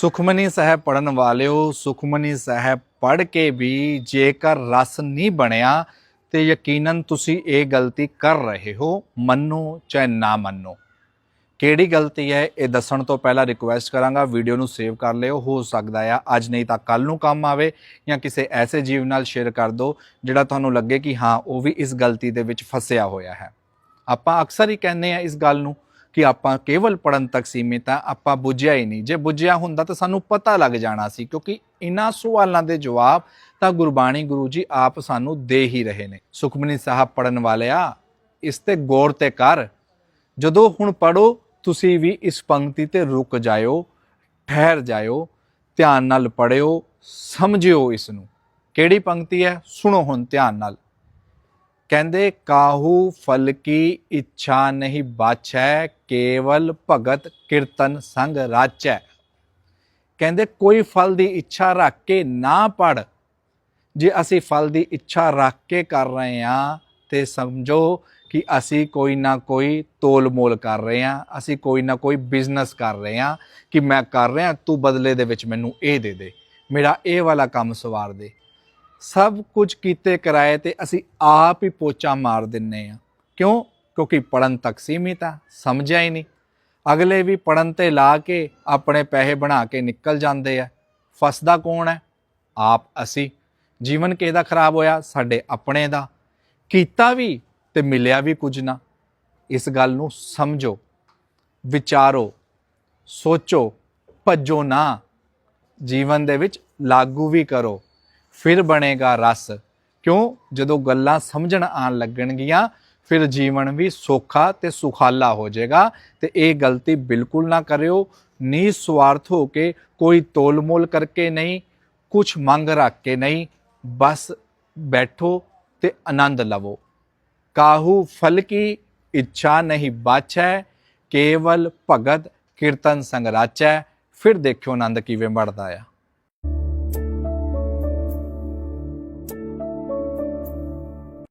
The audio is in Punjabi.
ਸੁਖਮਨੀ ਸਾਹਿਬ ਪੜਨ ਵਾਲਿਓ, ਸੁਖਮਨੀ ਸਾਹਿਬ ਪੜ ਕੇ ਵੀ ਜੇਕਰ ਰਸ ਨਹੀਂ ਬਣਿਆ ਤੇ ਯਕੀਨਨ ਤੁਸੀਂ ਇਹ ਗਲਤੀ ਕਰ ਰਹੇ ਹੋ, ਮੰਨੋ ਚਾਹੇ ਨਾ ਮੰਨੋ। ਕਿਹੜੀ ਗਲਤੀ ਹੈ, ਇਹ ਦੱਸਣ ਤੋਂ ਪਹਿਲਾਂ ਰਿਕੁਐਸਟ ਕਰਾਂਗਾ ਵੀਡੀਓ ਨੂੰ ਸੇਵ ਕਰ ਲਿਓ, ਹੋ ਸਕਦਾ ਆ ਅੱਜ ਨਹੀਂ ਤਾਂ ਕੱਲ ਨੂੰ ਕੰਮ ਆਵੇ ਜਾਂ ਕਿਸੇ ਐਸੇ ਜੀਵ ਨਾਲ ਸ਼ੇਅਰ ਕਰ ਦਿਓ ਜਿਹੜਾ ਤੁਹਾਨੂੰ ਲੱਗੇ ਕਿ ਹਾਂ, ਉਹ ਵੀ ਇਸ ਗਲਤੀ ਦੇ ਵਿੱਚ ਫਸਿਆ ਹੋਇਆ ਹੈ। ਆਪਾਂ ਅਕਸਰ ਹੀ ਕਹਿੰਦੇ ਆ ਇਸ ਗੱਲ ਨੂੰ ਕਿ ਆਪਾਂ ਕੇਵਲ ਪੜਨ ਤੱਕ ਸੀਮਿਤ ਆ, ਆਪਾਂ ਬੁੱਝਿਆ ਹੀ ਨਹੀਂ। ਜੇ ਬੁੱਝਿਆ ਹੁੰਦਾ ਤਾਂ ਸਾਨੂੰ ਪਤਾ ਲੱਗ ਜਾਣਾ ਸੀ, ਕਿਉਂਕਿ ਇਹਨਾਂ ਸਵਾਲਾਂ ਦੇ ਜਵਾਬ ਤਾਂ ਗੁਰਬਾਣੀ ਗੁਰੂ ਜੀ ਆਪ ਸਾਨੂੰ ਦੇ ਹੀ ਰਹੇ ਨੇ। ਸੁਖਮਨੀ ਸਾਹਿਬ ਪੜਨ ਵਾਲਿਆ, ਇਸ ਤੇ ਗੌਰ ਤੇ ਕਰ। ਜਦੋਂ ਹੁਣ ਪੜੋ ਤੁਸੀਂ ਵੀ ਇਸ ਪੰਕਤੀ ਤੇ ਰੁਕ ਜਾਇਓ, ਠਹਿਰ ਜਾਇਓ, ਧਿਆਨ ਨਾਲ ਪੜਿਓ ਸਮਝਿਓ ਇਸ ਨੂੰ। ਕਿਹੜੀ ਪੰਕਤੀ ਹੈ? ਸੁਣੋ ਹੁਣ ਧਿਆਨ ਨਾਲ। ਕਹਿੰਦੇ, ਕਾਹੂ ਫਲ ਕੀ ਇੱਛਾ ਨਹੀਂ ਬਾਛੈ, ਕੇਵਲ ਭਗਤ ਕੀਰਤਨ ਸੰਗ ਰਾਚੈ। ਕਹਿੰਦੇ, ਕੋਈ ਫਲ ਦੀ ਇੱਛਾ ਰੱਖ ਕੇ ਨਾ ਪੜ। ਜੇ ਅਸੀਂ ਫਲ ਦੀ ਇੱਛਾ ਰੱਖ ਕੇ ਕਰ ਰਹੇ ਹਾਂ, ਤੇ ਸਮਝੋ ਕਿ ਅਸੀਂ ਕੋਈ ਨਾ ਕੋਈ ਤੋਲ ਮੋਲ ਕਰ ਰਹੇ ਹਾਂ, ਅਸੀਂ ਕੋਈ ਨਾ ਕੋਈ ਬਿਜ਼ਨਸ ਕਰ ਰਹੇ ਹਾਂ ਕਿ ਮੈਂ ਕਰ ਰਿਹਾ, ਤੂੰ ਬਦਲੇ ਦੇ ਵਿੱਚ ਮੈਨੂੰ ਇਹ ਦੇ ਦੇ। ਮੇਰਾ ਇਹ ਵਾਲਾ ਕੰਮ ਸਵਾਰ ਦੇ। ਸਭ ਕੁਝ ਕੀਤੇ ਕਿਰਾਏ ਤੇ ਅਸੀਂ ਆਪ ਹੀ ਪੋਚਾ ਮਾਰ ਦਿੰਨੇ ਆ। ਕਿਉਂ? ਕਿਉਂਕਿ ਪੜਨ ਤੱਕ ਸੀਮਿਤ ਆ, ਸਮਝਿਆ ਹੀ ਨਹੀਂ। ਅਗਲੇ ਵੀ ਪੜਨ ਤੇ ਲਾ ਕੇ ਆਪਣੇ ਪੈਸੇ ਬਣਾ ਕੇ ਨਿਕਲ ਜਾਂਦੇ ਆ। ਫਸਦਾ ਕੌਣ ਹੈ? ਆਪ ਅਸੀਂ। ਜੀਵਨ ਕਿਹਦਾ ਖਰਾਬ ਹੋਇਆ? ਸਾਡੇ ਆਪਣੇ ਦਾ। ਕੀਤਾ ਵੀ ਤੇ ਮਿਲਿਆ ਵੀ ਕੁਝ ਨਾ। ਇਸ ਗੱਲ ਨੂੰ ਸਮਝੋ, ਵਿਚਾਰੋ, ਸੋਚੋ, ਭੱਜੋ ਨਾ। ਜੀਵਨ ਦੇ ਵਿੱਚ ਲਾਗੂ ਵੀ ਕਰੋ। ਫਿਰ ਬਣੇਗਾ ਰਸ। ਕਿਉਂ? ਜਦੋਂ ਗੱਲਾਂ ਸਮਝਣ ਆਣ ਲੱਗਣਗੀਆਂ, ਫਿਰ ਜੀਵਨ ਵੀ ਸੌਖਾ ਤੇ ਸੁਖਾਲਾ ਹੋ ਜਾਏਗਾ ਤੇ ਇਹ ਗਲਤੀ ਬਿਲਕੁਲ ਨਾ ਕਰਿਓ। ਨੀ ਸਵਾਰਥ ਹੋ ਕੇ ਕੋਈ ਤੋਲ-ਮੋਲ ਕਰਕੇ ਨਹੀਂ ਕੁਝ ਮੰਗ ਰੱਖ ਕੇ ਨਹੀਂ, ਬਸ ਬੈਠੋ ਤੇ ਆਨੰਦ ਲਵੋ। ਕਾਹੂ ਫਲ ਕੀ ਇੱਛਾ ਨਹੀਂ ਬਾਛੈ, ਕੇਵਲ ਭਗਤ ਕੀਰਤਨ ਸੰਗ ਰਾਚੈ, ਫਿਰ ਦੇਖਿਓ ਆਨੰਦ ਕਿਵੇਂ बढ़ਦਾ ਆ।